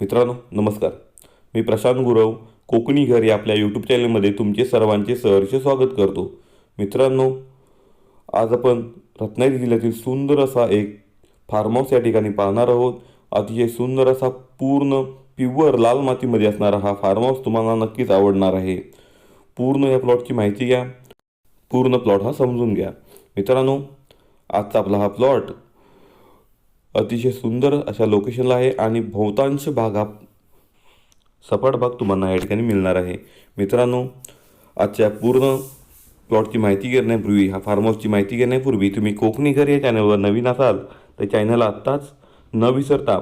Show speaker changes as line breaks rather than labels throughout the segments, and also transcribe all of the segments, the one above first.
मित्रांनो नमस्कार. मी प्रशांत गुरव कोकणी घर या आपल्या यूट्यूब चॅनलमध्ये तुमचे सर्वांचे सहर्ष स्वागत करतो. मित्रांनो आज आपण रत्नागिरी जिल्ह्यातील सुंदर असा एक फार्म हाऊस या ठिकाणी पाहणार आहोत. अतिशय सुंदर असा पूर्ण प्युअर लाल मातीमध्ये असणारा हा फार्म हाऊस तुम्हाला नक्कीच आवडणार आहे. पूर्ण या प्लॉटची माहिती घ्या. पूर्ण प्लॉट हा समजून घ्या. मित्रांनो आजचा आपला हा प्लॉट अतिशय सुंदर अशा लोकेशनला आहे आणि बहुतांश भाग हा सपाट भाग तुम्हाला या ठिकाणी मिळणार आहे. मित्रांनो आजच्या पूर्ण प्लॉटची माहिती घेण्यापूर्वी हा फार्म हाऊसची माहिती घेण्यापूर्वी तुम्ही कोकणी घर या चॅनलवर नवीन असाल तर चॅनलला आत्ताच न विसरता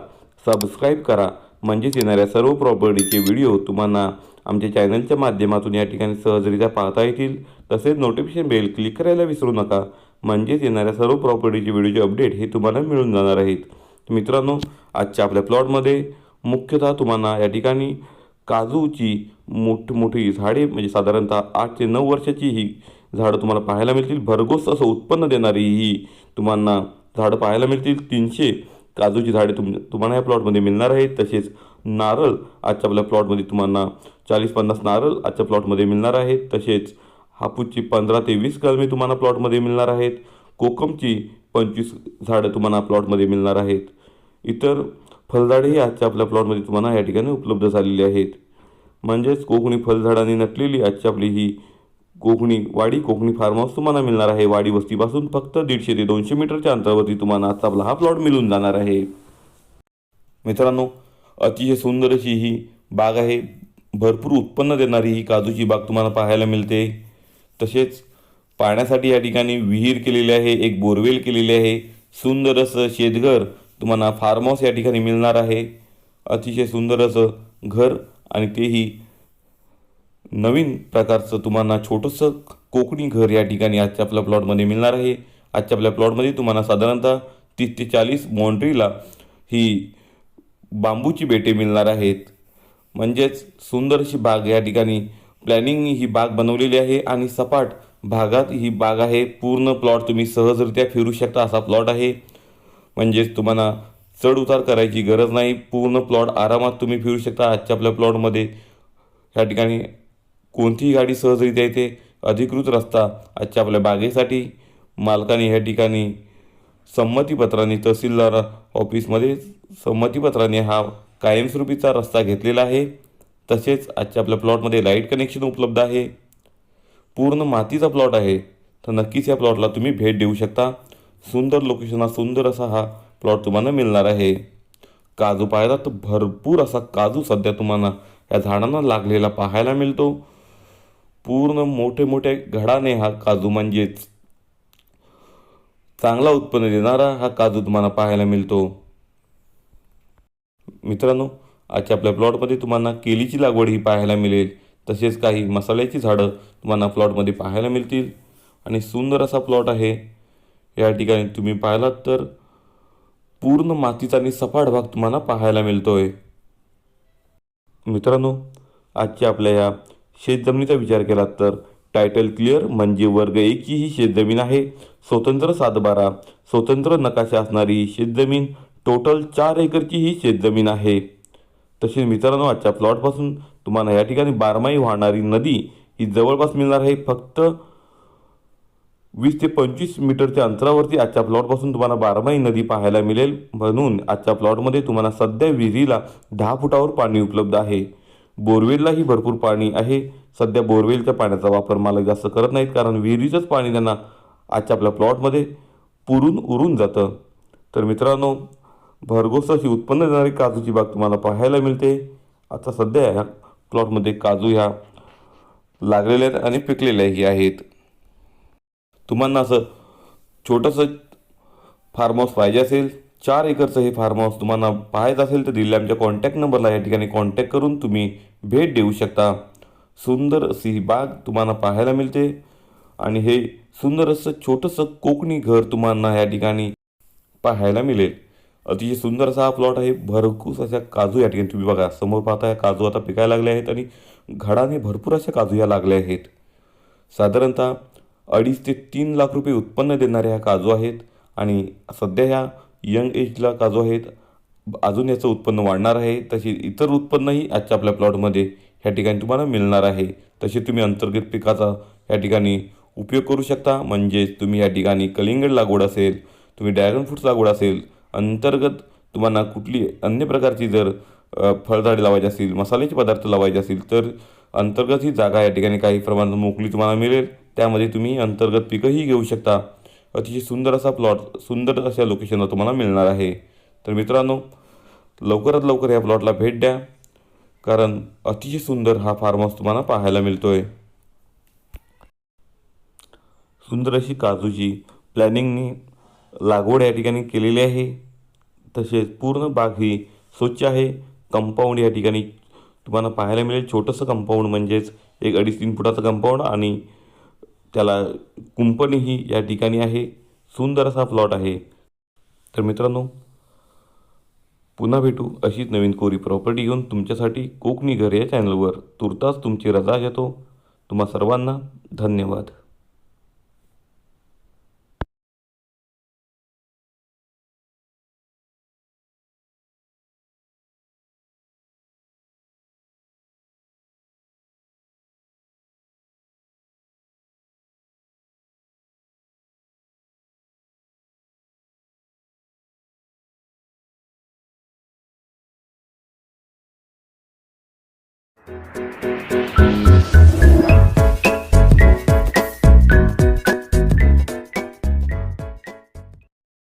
सबस्क्राईब करा. म्हणजेच येणाऱ्या सर्व प्रॉपर्टीचे व्हिडिओ तुम्हाला आमच्या चॅनलच्या माध्यमातून या ठिकाणी सहजरित्या पाहता येतील. तसेच नोटिफिकेशन बेल क्लिक करायला विसरू नका. म्हणजेच येणाऱ्या सर्व प्रॉपर्टीचे व्हिडिओचे अपडेट हे तुम्हाला मिळून जाणार आहेत. मित्रांनो आजच्या आपल्या प्लॉटमध्ये मुख्यतः तुम्हाला या ठिकाणी काजूची मोठमोठी झाडे म्हणजे साधारणतः आठ ते नऊ वर्षाची ही झाडं तुम्हाला पाहायला मिळतील. भरघोस असं उत्पन्न देणारी ही तुम्हाला झाडं पाहायला मिळतील. तीनशे काजूची झाडे तुम तुम्हाला या प्लॉटमध्ये मिळणार आहेत. तसेच नारळ आजच्या आपल्या प्लॉटमध्ये तुम्हाला चाळीस पन्नास नारळ आजच्या प्लॉटमध्ये मिळणार आहेत. तसेच हापूसची पंधरा ते वीस कलमे तुम्हाला प्लॉटमध्ये मिळणार आहेत. कोकमची पंचवीस झाडं तुम्हाला प्लॉटमध्ये मिळणार आहेत. इतर फळझाडेही आजच्या आपल्या प्लॉटमध्ये तुम्हाला या ठिकाणी उपलब्ध झालेली आहेत. म्हणजेच कोकणी फळझाडांनी नटलेली आजची आपली ही कोकणी वाडी कोकणी फार्म हाऊस तुम्हाला मिळणार आहे. वाडी वस्तीपासून फक्त दीडशे ते दोनशे मीटरच्या अंतरावरती तुम्हाला आजचा आपला हा प्लॉट मिळून जाणार आहे. मित्रांनो अतिशय सुंदर अशी ही बाग आहे. भरपूर उत्पन्न देणारी ही काजूची बाग तुम्हाला पाहायला मिळते. तसेच पाण्यासाठी या ठिकाणी विहीर केलेली आहे एक बोरवेल केलेली आहे सुंदर असं शेतघर तुम्हाला फार्म हाऊस या ठिकाणी मिळणार आहे. अतिशय सुंदर असं घर आणि तेही नवीन प्रकारचं तुम्हाला छोटंसं कोकणी घर या ठिकाणी आजच्या आपल्या प्लॉटमध्ये मिळणार आहे. आजच्या आपल्या प्लॉटमध्ये तुम्हाला साधारणतः तीस ते चाळीस बाउंड्रीला ही बांबूची बेटे मिळणार आहेत. म्हणजेच सुंदर अशी बाग या ठिकाणी प्लॅनिंग ही बाग बनवलेली आहे आणि सपाट भागात ही बाग आहे. पूर्ण प्लॉट तुम्ही सहजरित्या फिरू शकता असा प्लॉट आहे. म्हणजेच तुम्हाला चढ उतार करायची गरज नाही. पूर्ण प्लॉट आरामात तुम्ही फिरू शकता आजच्या आपल्या प्लॉटमध्ये ह्या ठिकाणी कोणतीही गाडी सहजरित्या येते. अधिकृत रस्ता आजच्या आपल्या बागेसाठी. मालकाने ह्या ठिकाणी संमतीपत्राने तहसीलदार ऑफिसमध्ये संमतीपत्राने हा कायमस्वरूपीचा रस्ता घेतलेला आहे. तसेच आजच्या आपल्या प्लॉटमध्ये लाइट कनेक्शन उपलब्ध आहे. पूर्ण मातीचा प्लॉट आहे. तर नक्कीच या प्लॉटला तुम्ही भेट देऊ शकता. सुंदर लोकेशन हा सुंदर असा हा प्लॉट तुम्हाला मिळणार आहे. काजू पाहिला तर भरपूर असा काजू सध्या तुम्हाला या झाडांना लागलेला पाहायला मिळतो. पूर्ण मोठे मोठे घडाने हा काजू म्हणजेच चांगला उत्पन्न देणारा हा काजू तुम्हाला पाहायला मिळतो. मित्रांनो आजच्या आपल्या प्लॉटमध्ये तुम्हाला केलीची लागवड ही पाहायला मिळेल. तसेच काही मसाल्याची झाडं तुम्हाला प्लॉटमध्ये पाहायला मिळतील. आणि सुंदर असा प्लॉट आहे. या ठिकाणी तुम्ही पाहिलात तर पूर्ण मातीचा आणि सपाट भाग तुम्हाला पाहायला मिळतो आहे मित्रांनो आजच्या आपल्या या शेतजमिनीचा विचार केला तर टायटल क्लिअर म्हणजे वर्ग एकची ही शेतजमीन आहे. स्वतंत्र सातबारा स्वतंत्र नकाशा असणारी ही शेतजमीन टोटल चार एकरची ही शेतजमीन आहे. तसेच मित्रांनो आजच्या प्लॉटपासून तुम्हाला या ठिकाणी बारमाही वाहणारी नदी ही जवळपास मिळणार आहे. फक्त वीस ते पंचवीस मीटरच्या अंतरावरती आजच्या प्लॉटपासून तुम्हाला बारमाही नदी पाहायला मिळेल. म्हणून आजच्या प्लॉटमध्ये तुम्हाला सध्या विहिरीला दहा फुटावर पाणी उपलब्ध आहे. बोरवेललाही भरपूर पाणी आहे. सध्या बोरवेलच्या पाण्याचा वापर मालक जास्त करत नाहीत कारण विहिरीचंच पाणी त्यांना आजच्या आपल्या प्लॉटमध्ये पुरून उरून जातं. तर मित्रांनो भरघोस अशी उत्पन्न देणारी काजूची बाग तुम्हाला पाहायला मिळते. आता सध्या ह्या प्लॉटमध्ये काजू ह्या लागलेल्या आहेत आणि पिकलेल्याही आहेत. तुम्हाला असं छोटंसं फार्म हाऊस पाहिजे असेल चार एकरचं हे फार्म हाऊस तुम्हाला पाहायचं असेल तर दिलेल्या आमच्या कॉन्टॅक्ट नंबरला या ठिकाणी कॉन्टॅक्ट करून तुम्ही भेट देऊ शकता. सुंदर अशी ही बाग तुम्हाला पाहायला मिळते आणि हे सुंदर असं छोटंसं कोकणी घर तुम्हाला या ठिकाणी पाहायला मिळेल. अतिशय सुंदर असा हा प्लॉट आहे. भरपूर अशा काजू या ठिकाणी तुम्ही बघा. समोर पाहता या काजू आता पिकायला लागले आहेत आणि घडाने भरपूर अशा काजू या लागल्या आहेत. साधारणतः अडीच ते तीन लाख रुपये उत्पन्न देणाऱ्या ह्या काजू आहेत आणि सध्या ह्या यंग एजला काजू आहेत. अजून याचं उत्पन्न वाढणार आहे. तसे इतर उत्पन्नही आजच्या आपल्या प्लॉटमध्ये ह्या ठिकाणी तुम्हाला मिळणार आहे. तसे तुम्ही अंतर्गत पिकाचा या ठिकाणी उपयोग करू शकता. म्हणजेच तुम्ही या ठिकाणी कलिंगड लागवड असेल तुम्ही ड्रॅगन फ्रूट्स लागवड असेल अंतर्गत तुम्हाला कुठली अन्य प्रकारची जर फळझाडे लावायची असतील मसाल्याचे पदार्थ लावायचे असतील तर अंतर्गत ही जागा या ठिकाणी काही प्रमाणात मोकळी तुम्हाला मिळेल. त्यामध्ये तुम्ही अंतर्गत पिकंही घेऊ शकता. अतिशय सुंदर असा प्लॉट सुंदर अशा लोकेशनला तुम्हाला मिळणार आहे. तर मित्रांनो लवकरात लवकर या प्लॉटला भेट द्या कारण अतिशय सुंदर हा फार्म हाऊस तुम्हाला पाहायला मिळतो आहे सुंदर अशी काजूची प्लॅनिंगनी लागवड या ठिकाणी केलेली आहे. तसेच पूर्ण बाग ही स्वच्छ आहे. कंपाऊंड या ठिकाणी तुम्हाला पाहायला मिळेल. छोटंसं कंपाऊंड म्हणजेच एक अडीच तीन फुटाचं कंपाऊंड आणि त्याला कुंपणीही या ठिकाणी आहे. सुंदर असा प्लॉट आहे. तर मित्रांनो पुन्हा भेटू अशीच नवीन कोरी प्रॉपर्टी घेऊन तुमच्यासाठी कोकणी घर या चॅनलवर. तुर्तास तुमची रजा घेतो. तुम्हा सर्वांना धन्यवाद. Thank you.